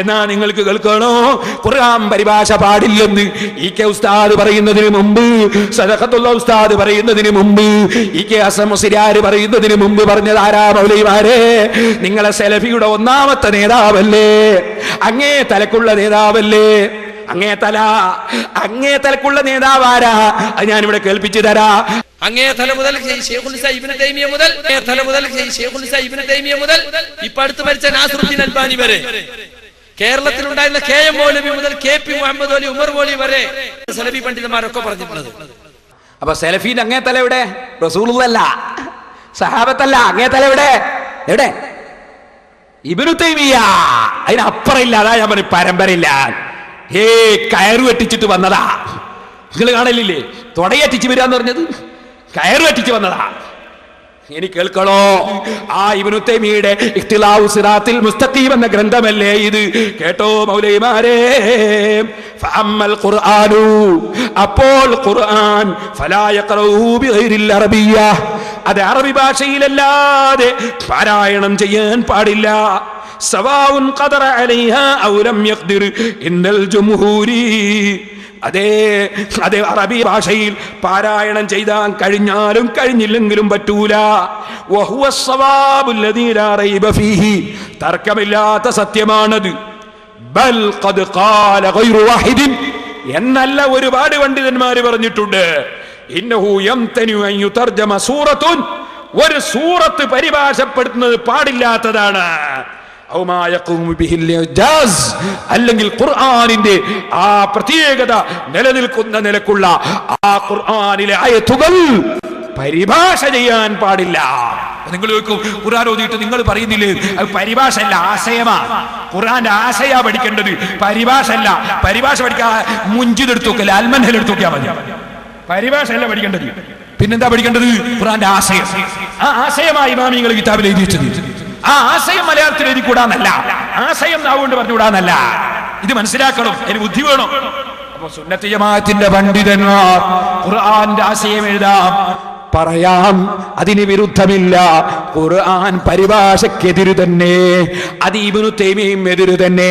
എന്നാ നിങ്ങൾക്ക് കേൾക്കണോ? ഖുർആൻ പരിഭാഷ പാടില്ലെന്ന് ഇ കെ ഉസ്താദ് പറയുന്നതിന് മുമ്പ് സദഖത്തുള്ള ഉസ്താദ് പറയുന്നതിന് മുമ്പ് ഇ കെ അസം പറയുന്നതിന് മുമ്പ് പറഞ്ഞത് ആരാ മൗലൈമാരെ നിങ്ങളെ സെലഫിയുടെ ഒന്നാമത്തെ നേതാവല്ലേ? അങ്ങേ തലക്കുള്ള നേതാവല്ലേ? അങ്ങേ തല അങ്ങേ തലക്കുള്ള നേതാവാരാ? അത് ഞാനിവിടെ കേൾപ്പിച്ചു തരാ. അങ്ങേ തല മുതൽ തൈമിയ മുതൽ മുതൽ ഇപ്പൊ അടുത്ത് മരിച്ച നാസറുദ്ദീൻ അൽബാനി വരെ. കേരളത്തിൽ ഉണ്ടായിരുന്ന കെ എം മൗലവി മുതൽ കെ പി മുഹമ്മദ് അലി ഉമർ മോലി വരെ സലഫി പണ്ഡിതന്മാരൊക്കെ പറഞ്ഞിട്ടുള്ളത്. അപ്പൊ സെലഫീൻ അങ്ങേ തല എവിടെ? റസൂലല്ല സഹാബത്തല്ല അങ്ങേ തല എവിടെ? എവിടെ? ഇബിനു തൈമിയ അതിനപ്പുറം ഇല്ല അതാ ഞാൻ പറഞ്ഞു പരമ്പരയില്ല. ഏ കയറു വെട്ടിച്ചിട്ട് വന്നതാ. നിങ്ങൾ കാണലില്ലേ? തുടയറ്റിച്ച് വരാന്ന് പറഞ്ഞത്? കയറു വെട്ടിച്ച് വന്നതാ. ഇനി കേൾക്കണോ? ആ ഇബ്നു തൈമിയുടെ ഇഖ്തിലാഉ സിറാത്തിൽ മുസ്തഖീം എന്ന ഗ്രന്ഥമല്ലേ ഇത്? കേട്ടോ മൗലൈമാരെ ഫഅമ്മൽ ഖുർആനു. അപ്പോൾ ഖുർആൻ ഫലാ യഖറഊ ബിഗൈറിൽ അറബിയ്യ. അത് അറബി ഭാഷയിലല്ലാതെ പാരായണം ചെയ്യാൻ പാടില്ല. സവാഉൻ ഖദറ അലൈഹ ഔ ലം യഖ്ദിർ. ഇന്നൽ ജംഹൂരി. അതേ അതേ അറബി ഭാഷയിൽ പാരായണം ചെയ്താൽ കഴിഞ്ഞാലും കഴിഞ്ഞില്ലെങ്കിലും പറ്റൂല. തർക്കമില്ലാത്ത സത്യമാണത്. ബൽ എന്നല്ല ഒരുപാട് പണ്ഡിതന്മാർ പറഞ്ഞിട്ടുണ്ട്. സൂറത്തുൻ. ഒരു സൂറത്ത് പരിഭാഷപ്പെടുത്തുന്നത് പാടില്ലാത്തതാണ്. അല്ലെങ്കിൽ ഖുർആാനിന്റെ ആ പ്രത്യേകത നിലനിൽക്കുന്ന നിലക്കുള്ള ആ ഖുർആാനിലെ ആയത്തുകൾ പരിഭാഷ ചെയ്യാൻ പാടില്ല. നിങ്ങൾ ചോദിക്കും ഖുർആൻ ഓതിയിട്ട് നിങ്ങൾ പറയുന്നില്ലേ? അത് പരിഭാഷ അല്ല ആശയമാ. ഖുർആന്റെ ആശയാ പഠിക്കേണ്ടത് പരിഭാഷ അല്ല പരിഭാഷ പഠിക്കാൻ മുഞ്ചിതെടുത്തു നോക്കല്ല അൽമൻഹൽ എടുത്തു നോക്കിയാൽ മതി. പരിഭാഷ അല്ല പഠിക്കേണ്ടത്. പിന്നെന്താ പഠിക്കേണ്ടത്? ഖുർആന്റെ ആശയം. ആ ആശയമായി ഇമാമിങ്ങൾ കിതാബിൽ എഴുതി വെച്ചത്. ആ ആശയം മലയാളത്തിൽ എഴുതി കൂടാന്നല്ല ആശയം നാവുകൊണ്ട് പറഞ്ഞുകൂടാന്നല്ല. ഇത് മനസ്സിലാക്കണം. അതിന് ബുദ്ധി വേണം. അപ്പൊ സുന്നത്ത് ജമാഅത്തിന്റെ പണ്ഡിതന്മാർ ഖുർആന്റെ ആശയം എഴുതാം. പറയാം അതിന് വിരുദ്ധമില്ല. ഖുർആൻ പരിഭാഷക്കെതിരു തന്നെ. അത് തേമിയും എതിരു തന്നെ.